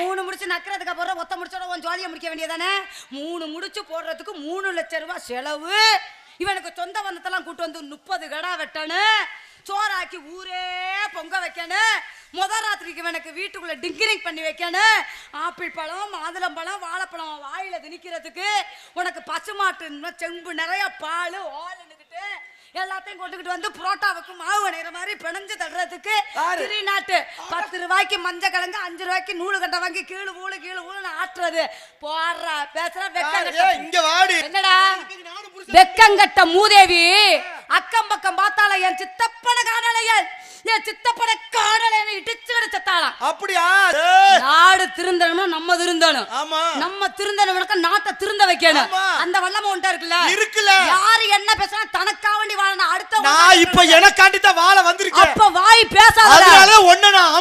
மூணு முடிச்சு நக்கிறதுக்கு அப்புறம் ஒத்த முடிச்சோட உன் ஜாலியை முடிக்க வேண்டியதானே மூணு முடிச்சு போடுறதுக்கு மூணு லட்சம் ரூபாய் செலவு. இவனுக்கு சொந்த பந்தத்தெல்லாம் கூட்டு வந்து முப்பது கடா வெட்டணும். சோறாக்கி ஊரே பொங்க வைக்கணும். முத ராத்திரிக்கு இவனுக்கு வீட்டுக்குள்ள டிங்கிரிங் பண்ணி வைக்கணும். ஆப்பிள் பழம் மாதுளம்பழம் வாழைப்பழம் வாயில திணிக்கிறதுக்கு உனக்கு பசுமாட்டு இன்னும் செம்பு நிறைய பால் எல்லாத்தையும் கொண்டுகிட்டு வந்து புரோட்டாவுக்கு மாவு வணைகிற மாதிரி பிணைஞ்சு தடுறதுக்கு? திருநாட்டு. பத்து ரூபாய்க்கு மஞ்சள் கிழங்கு அஞ்சு ரூபாய்க்கு நூலு கட்டை வாங்கி கீழு ஊழு கீழு ஊழு ஆட்டுறது. போடுற பேசுற ஏய், இங்க வாடி. என்னடா? வெக்கங்கட்ட மூதேவி. அக்கம் பக்கம் பார்த்தால என் சித்தப்பன காணலையல் என் சித்தப்பன காணலைன்னு இடிச்சு கிடைச்சத்தாளாம் அப்படியா? நாடு திருந்தணும்னா நம்ம திருந்தணும். ஆமா. நம்ம திருந்தனவனுக்கு நாட்டை திருந்த வைக்கணும். அந்த வல்லம உண்டா இருக்குல்ல? இருக்குல்ல. யாரு நான் இப்ப எனக்காண்டி தான் வாழ வந்திருக்கேன். அப்ப வாய் பேசாத அதனால ஒன்ன நான்